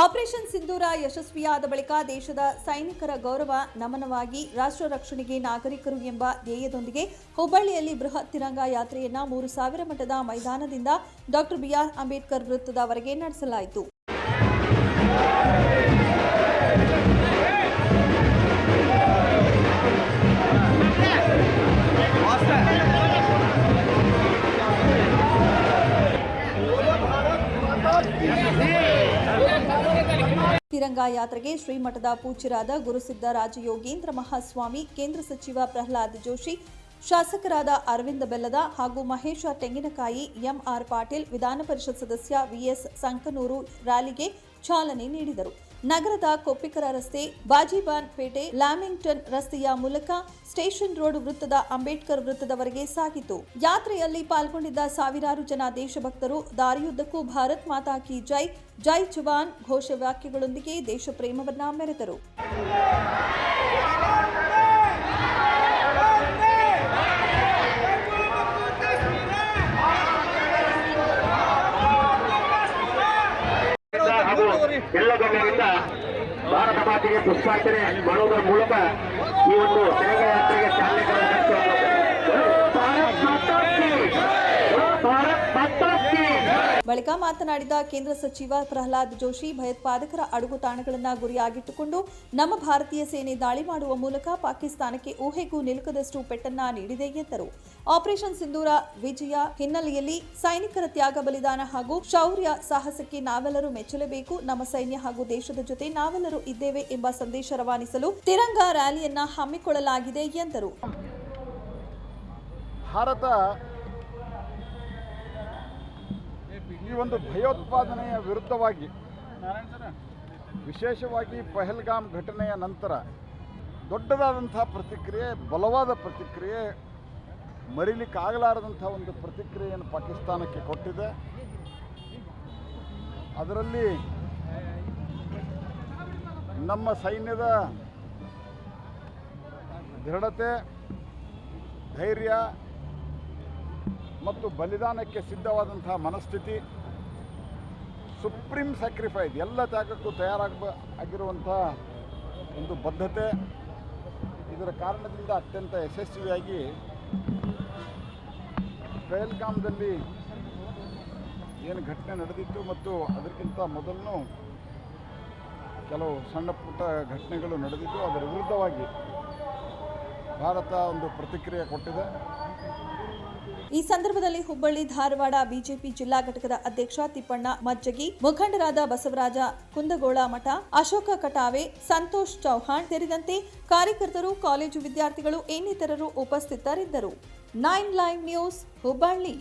Operation ಸಿಂಧೂರ ಯಶಸ್ವಿಯಾದ ಬಳಿಕ ದೇಶದ ಸೈನಿಕರ ಗೌರವ ನಮನವಾಗಿ ರಾಷ್ಟ್ರ ರಕ್ಷಣೆಗೆ ನಾಗರಿಕರು ಎಂಬ ಧ್ಯೇಯದೊಂದಿಗೆ ಹುಬ್ಬಳ್ಳಿಯಲ್ಲಿ ಬೃಹತ್ ತಿರಂಗ ಯಾತ್ರೆಯನ್ನ ಮೂರು ಸಾವಿರ ಮಠದ ಮೈದಾನದಿಂದ ಡಾಕ್ಟರ್ ಬಿಆರ್ ಅಂಬೇಡ್ಕರ್ ವೃತ್ತದವರೆಗೆ ನಡೆಸಲಾಯಿತು. ತಿರಂಗ ಯಾತ್ರೆಗೆ ಶ್ರೀಮಠದ ಪೂಜ್ಯರಾದ ಗುರುಸಿದ್ದ ರಾಜಯೋಗೇಂದ್ರ ಮಹಾಸ್ವಾಮಿ, ಕೇಂದ್ರ ಸಚಿವ ಪ್ರಹ್ಲಾದ್ ಜೋಶಿ, ಶಾಸಕರಾದ ಅರವಿಂದ ಬೆಲ್ಲದ ಹಾಗೂ ಮಹೇಶ ತೆಂಗಿನಕಾಯಿ, ಎಂಆರ್ ಪಾಟೀಲ್, ವಿಧಾನ ಪರಿಷತ್ ಸದಸ್ಯ ವಿಎಸ್ ಸಂಕನೂರು ರ್ಯಾಲಿಗೆ ಚಾಲನೆ ನೀಡಿದರು. ನಗರದ ಕೊಪ್ಪಿಕರ ರಸ್ತೆ ಬಾಜಿಬಾನ್ ಪೇಟೆ ಲ್ಯಾಮಿಂಗ್ಟನ್ ರಸ್ತೆಯ ಮೂಲಕ ಸ್ಟೇಷನ್ ರೋಡ್ ವೃತ್ತದ ಅಂಬೇಡ್ಕರ್ ವೃತ್ತದವರೆಗೆ ಸಾಗಿತು. ಯಾತ್ರೆಯಲ್ಲಿ ಪಾಲ್ಗೊಂಡಿದ್ದ ಸಾವಿರಾರು ಜನ ದೇಶಭಕ್ತರು ದಾರಿಯುದ್ದಕ್ಕೂ ಭಾರತ್ ಮಾತಾ ಕಿ ಜೈ ಜೈ ಜವಾನ್ ಘೋಷವಾಕ್ಯಗಳೊಂದಿಗೆ ದೇಶ ಪ್ರೇಮವನ್ನ ಮೆರೆದರು. ಗಣ್ಯರಿಂದ ಭಾರತ ಮಾತೆಗೆ ಪುಷ್ಪಾರ್ಚನೆ ಮಾಡುವುದರ ಮೂಲಕ ಈ ಒಂದು ತೆಲಂಗ ಯಾತ್ರೆಗೆ ಚಾಲನೆ ಕೊಡಲು ಭಾರತ್ ಮಾತಾ ಕಿ! ಭಾರತ್ ಮಾತಾ ಕಿ! ಬಳಿಕ ಮಾತನಾಡಿದ ಕೇಂದ್ರ ಸಚಿವ ಪ್ರಹ್ಲಾದ್ ಜೋಶಿ, ಭಯೋತ್ಪಾದಕರ ಅಡುಗು ತಾಣಗಳನ್ನು ಗುರಿಯಾಗಿಟ್ಟುಕೊಂಡು ನಮ್ಮ ಭಾರತೀಯ ಸೇನೆ ದಾಳಿ ಮಾಡುವ ಮೂಲಕ ಪಾಕಿಸ್ತಾನಕ್ಕೆ ಊಹೆಗೂ ನಿಲುಕದಷ್ಟು ಪೆಟ್ಟನ್ನ ನೀಡಿದೆ ಎಂದರು. ಆಪರೇಷನ್ ಸಿಂಧೂರ ವಿಜಯ ಹಿನ್ನೆಲೆಯಲ್ಲಿ ಸೈನಿಕರ ತ್ಯಾಗ ಬಲಿದಾನ ಹಾಗೂ ಶೌರ್ಯ ಸಾಹಸಕ್ಕೆ ನಾವೆಲ್ಲರೂ ಮೆಚ್ಚಲೇಬೇಕು. ನಮ್ಮ ಸೈನ್ಯ ಹಾಗೂ ದೇಶದ ಜೊತೆ ನಾವೆಲ್ಲರೂ ಇದ್ದೇವೆ ಎಂಬ ಸಂದೇಶ ರವಾನಿಸಲು ತಿರಂಗ ರ್ಯಾಲಿಯನ್ನ ಹಮ್ಮಿಕೊಳ್ಳಲಾಗಿದೆ ಎಂದರು. ಭಾರತ ಈ ಒಂದು ಭಯೋತ್ಪಾದನೆಯ ವಿರುದ್ಧವಾಗಿ ವಿಶೇಷವಾಗಿ ಪಹಲ್ಗಾಮ್ ಘಟನೆಯ ನಂತರ ದೊಡ್ಡದಾದಂಥ ಪ್ರತಿಕ್ರಿಯೆ, ಬಲವಾದ ಪ್ರತಿಕ್ರಿಯೆ, ಮರಿಲಿಕ್ಕಾಗಲಾರದಂಥ ಒಂದು ಪ್ರತಿಕ್ರಿಯೆಯನ್ನು ಪಾಕಿಸ್ತಾನಕ್ಕೆ ಕೊಟ್ಟಿದೆ. ಅದರಲ್ಲಿ ನಮ್ಮ ಸೈನ್ಯದ ದೃಢತೆ, ಧೈರ್ಯ ಮತ್ತು ಬಲಿದಾನಕ್ಕೆ ಸಿದ್ಧವಾದಂತಹ ಮನಸ್ಥಿತಿ ಸುಪ್ರೀಂ ಸ್ಯಾಕ್ರಿಫೈಸ್ ಎಲ್ಲ ತ್ಯಾಗಕ್ಕೂ ತಯಾರಾಗ ಆಗಿರುವಂಥ ಒಂದು ಬದ್ಧತೆ. ಇದರ ಕಾರಣದಿಂದ ಅತ್ಯಂತ ಯಶಸ್ವಿಯಾಗಿ ಪಹಲ್ಗಾಮ್ದಲ್ಲಿ ಏನು ಘಟನೆ ನಡೆದಿತ್ತು ಮತ್ತು ಅದಕ್ಕಿಂತ ಮೊದಲು ಕೆಲವು ಸಣ್ಣ ಪುಟ್ಟ ಘಟನೆಗಳು ನಡೆದಿದ್ದು, ಅದರ ವಿರುದ್ಧವಾಗಿ ಭಾರತ ಒಂದು ಪ್ರತಿಕ್ರಿಯೆ ಕೊಟ್ಟಿದೆ. ಈ ಸಂದರ್ಭದಲ್ಲಿ ಹುಬ್ಬಳ್ಳಿ, ಧಾರವಾಡ, ಬಿಜೆಪಿ ಜಿಲ್ಲಾ ಘಟಕದ ಅಧ್ಯಕ್ಷ ತಿಪ್ಪಣ್ಣ ಮಜ್ಜಗಿ, ಮುಖಂಡರಾದ ಬಸವರಾಜ ಕುಂದಗೋಳ ಮಠ, ಅಶೋಕ ಕಟಾವೆ, ಸಂತೋಷ್ ಚೌಹಾಣ್ ಸೇರಿದಂತೆ ಕಾರ್ಯಕರ್ತರು, ಕಾಲೇಜು ವಿದ್ಯಾರ್ಥಿಗಳು, ಇನ್ನಿತರರು ಉಪಸ್ಥಿತರಿದ್ದರು. Nine live news, Hubballi.